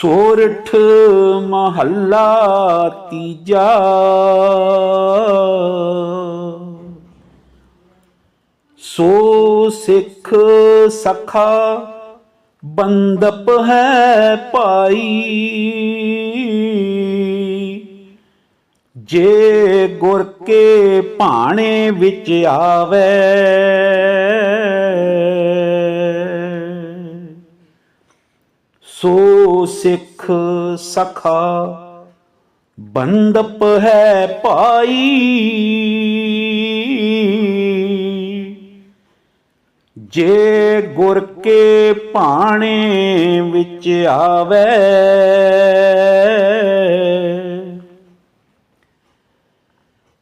ਸੋਰਠ ਮਹੱਲਾ ਤੀਜਾ। ਸੋ ਸਿੱਖ ਸਖਾ ਬੰਦਪ ਹੈ ਪਾਈ ਜੇ ਗੁਰ ਕੇ ਭਾਣੇ ਵਿੱਚ ਆਵੇ ਸੋ ਸਿੱਖ ਸਖਾ, ਬੰਦਪ ਹੈ ਪਾਈ ਜੇ ਗੁਰ ਕੇ ਭਾਣੇ ਵਿੱਚ ਆਵੇ,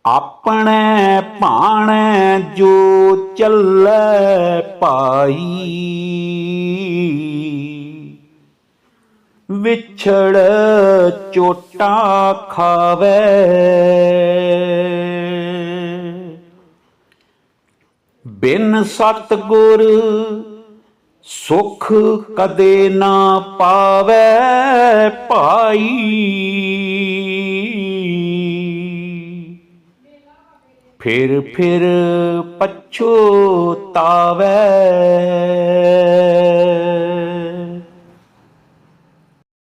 ਆਪਣੇ ਭਾਣੇ ਜੋ ਚੱਲੇ ਪਾਈ ਵਿਛੜ ਚੋਟਾ ਖਾਵੇ। ਬਿਨ ਸਤਗੁਰ ਸੁਖ ਕਦੇ ਨਾ ਪਾਵੇ ਭਾਈ। ਫਿਰ ਫਿਰ ਪਛੋਤਾਵੇ।